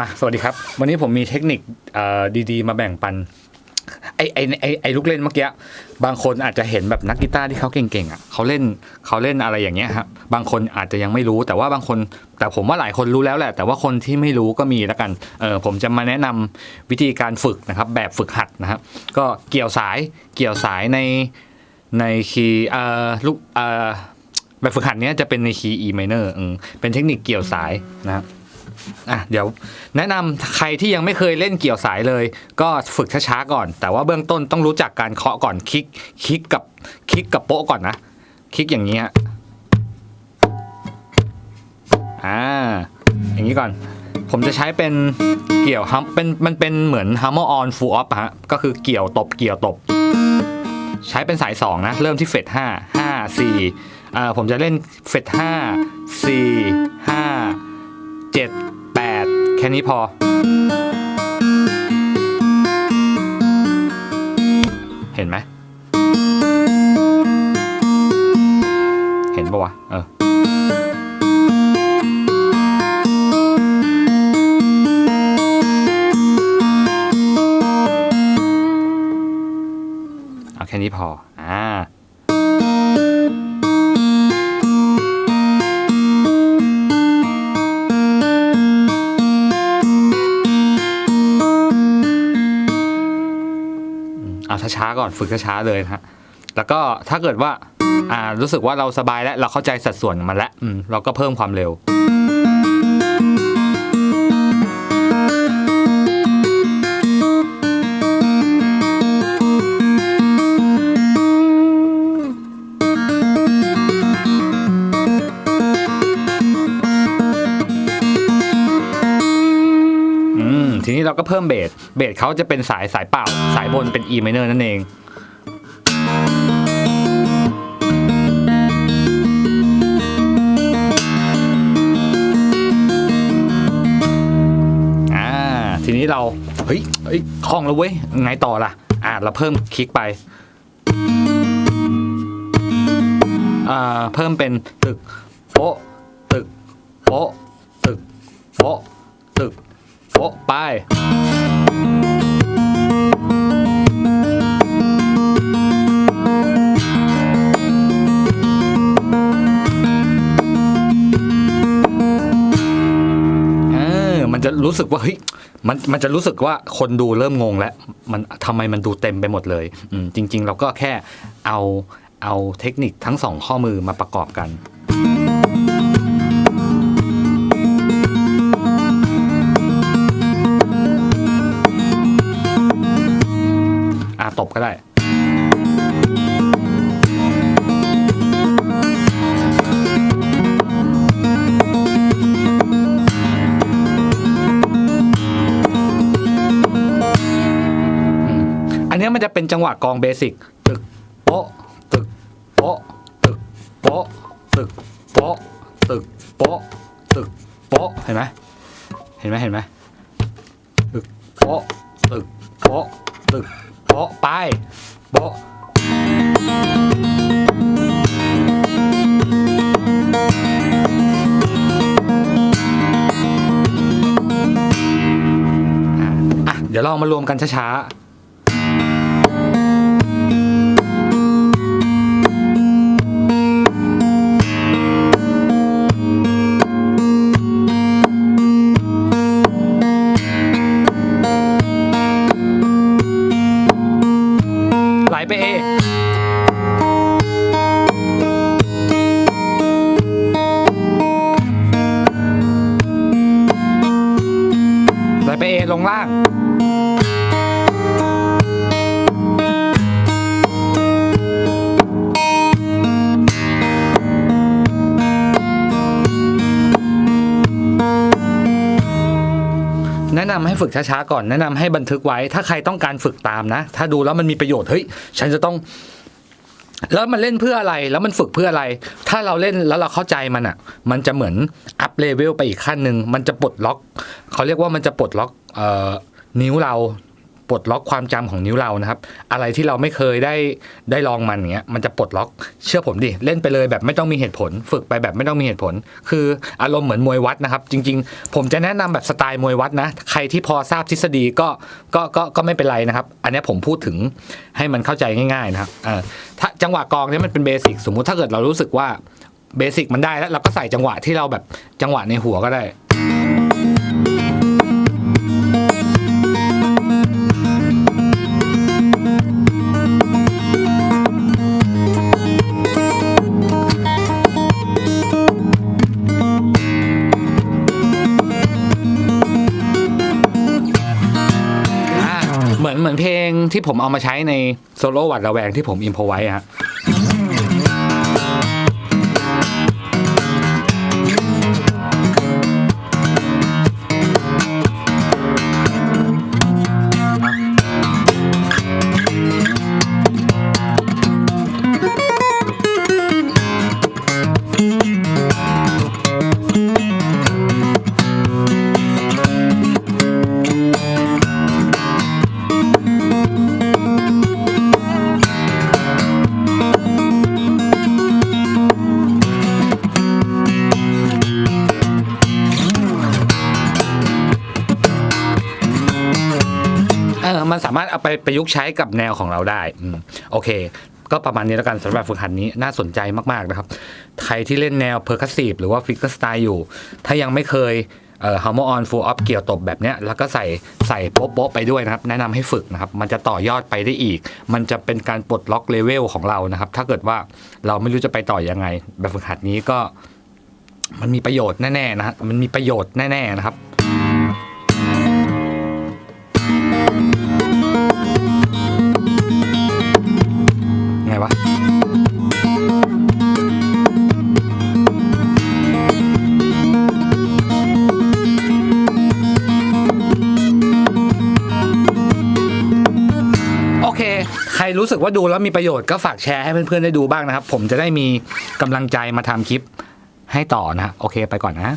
มาสวัสดีครับ วันนี้ผมมีเทคนิคดีๆ มาแบ่งปันไอไอไอไอลูกเล่นเมื่อกี้บางคนอาจจะเห็นแบบนักกีตาร์ที่เขาเก่งๆอะเขาเล่นเขาเล่นอะไรอย่างเงี้ยครับบางคนอาจจะยังไม่รู้แต่ว่าบางคน แต่ผมว่าหลายคนรู้แล้วแหละ แต่ว่าคนที่ไม่รู้ก็มีแล้วกันเออผมจะมาแนะนำวิธีการฝึกนะครับ แบบฝึกหัดนะครับ ก็เกี่ยวสายเกี่ยวสายในในคีย์เอ่อลูกเอ่อแบบฝึกหัดเนี้ยจะเป็นในคีย์ E minor อืมเป็นเทคนิคเกี่ยวสายนะครับ อะเดี๋ยวแนะนำใครที่ยังไม่เคยเล่นเกี่ยวสายเลย ก็ฝึกช้าๆก่อน แต่ว่าเบื้องต้นต้องรู้จักการเคาะก่อนคลิกคลิกกับคลิกกับโป๊ะก่อนนะคลิกอย่างนี้ฮะอ่าอย่างนี้ก่อน ผมจะใช้เป็นเกี่ยวฮัมเป็นมันเป็นเหมือน hammer on full off อะฮะก็คือเกี่ยวตบเกี่ยวตบ ใช้เป็นสายสองนะ เริ่มที่เฟดห้าห้าสี่อ่าผมจะเล่นเฟดห้าสี่ห้าเจ็ด แค่นี้พอ เห็นไหม เห็นปะวะ เออ ช้าๆก่อนฝึกช้าๆเลยนะฮะแล้วก็ถ้าเกิดว่าอ่ารู้สึกว่าเราสบายแล้วเราเข้าใจสัดส่วนมันแล้วเราก็เพิ่มความเร็ว ทีนี้เราก็เพิ่มเบสเบสเขาจะเป็นสายสายเปล่าสายบนเป็น E minor นั่นเองอ่าทีนี้เราเฮ้ยเฮ้ยคล่องแล้วเว้ยไงต่อล่ะ อ่าเราเพิ่มคลิกไปอ่าเพิ่มเป็นตึกโปะตึกโปะตึกโปะ๊ะไปเออมันจะรู้สึกว่าเฮ้ยมันมันจะรู้สึกว่าคนดูเริ่มงงแล้ว มันทำไมมันดูเต็มไปหมดเลยจริง ๆ เราก็แค่เอาเอาเทคนิคทั้งสองข้อมือมาประกอบกัน ตบก็ได้อันเนี้ยมันจะเป็นจังหวะกองเบสิกตึกโป๊ะตึกโป๊ะตึกโป๊ะตึกโป๊ะตึกโป๊ะตึกโป๊ะเห็นไหมเห็นไหมเห็นไหมตึกโป๊ะตึกโป๊ะตึก โป๊ะไปโบะอะเดี๋ยวลองมารวมกันช้าๆ ไปเอไปเอลงล่าง นะนำให้ฝึกช้าๆก่อน แนะนำให้บันทึกไว้ ถ้าใครต้องการฝึกตามนะ ถ้าดูแล้วมันมีประโยชน์ เฮ้ย ฉันจะต้อง แล้วมันเล่นเพื่ออะไร แล้วมันฝึกเพื่ออะไร ถ้าเราเล่นแล้วเราเข้าใจมันอะ มันจะเหมือนอัพเลเวลไปอีกขั้นหนึ่ง มันจะปลดล็อก เขาเรียกว่ามันจะปลดล็อก เอ่อ นิ้วเรา ปลดล็อกความจำของนิ้วเรานะครับ อะไรที่เราไม่เคยได้ได้ลองมันอย่างเงี้ยมันจะปลดล็อกเชื่อผมดิเล่นไปเลยแบบไม่ต้องมีเหตุผล ฝึกไปแบบไม่ต้องมีเหตุผล คืออารมณ์เหมือนมวยวัดนะครับ จริง ๆ ผมจะแนะนำแบบสไตล์มวยวัดนะ ใครที่พอทราบทฤษฎีก็ก็ก็ก็ไม่เป็นไรนะครับ อันนี้ผมพูดถึงให้มันเข้าใจง่ายๆนะครับถ้าจังหวะกองเนี่ยมันเป็นเบสิกสมมุติถ้าเกิดเรารู้สึกว่าเบสิกมันได้แล้วเราก็ใส่จังหวะที่เราแบบจังหวะในหัวก็ได้ ที่ผมเอามาใช้ในโซโล่หวัดระแวงที่ผมอิมพอไว้ฮะ มันสามารถเอาไปประยุกต์ใช้กับแนวของเราได้อืมโอเค ก็ประมาณนี้แล้วกันสำหรับฝึกหัดนี้น่าสนใจมากๆนะครับ ใครที่เล่นแนวเพอร์คัสซีฟหรือว่าฟิกเกอร์สไตล์อยู่ ถ้ายังไม่เคยเอ่อฮาร์โมออนฟูลออฟเกี่ยวตบแบบเนี้ยแล้วก็ใส่ใส่โป๊ะโป๊ะไปด้วยนะครับ แนะนำให้ฝึกนะครับ มันจะต่อยอดไปได้อีก มันจะเป็นการปลดล็อกเลเวลของเรานะครับ ถ้าเกิดว่าเราไม่รู้จะไปต่อยังไง แบบฝึกหัดนี้ก็ มันมีประโยชน์แน่ๆนะฮะมันมีประโยชน์แน่ๆนะครับ รรู้สึกว่าดูแล้วมีประโยชน์ก็ฝากแชร์ให้เพื่อนๆได้ดูบ้างนะครับ ผมจะได้มีกำลังใจมาทำคลิปให้ต่อนะโอเคไปก่อนนะ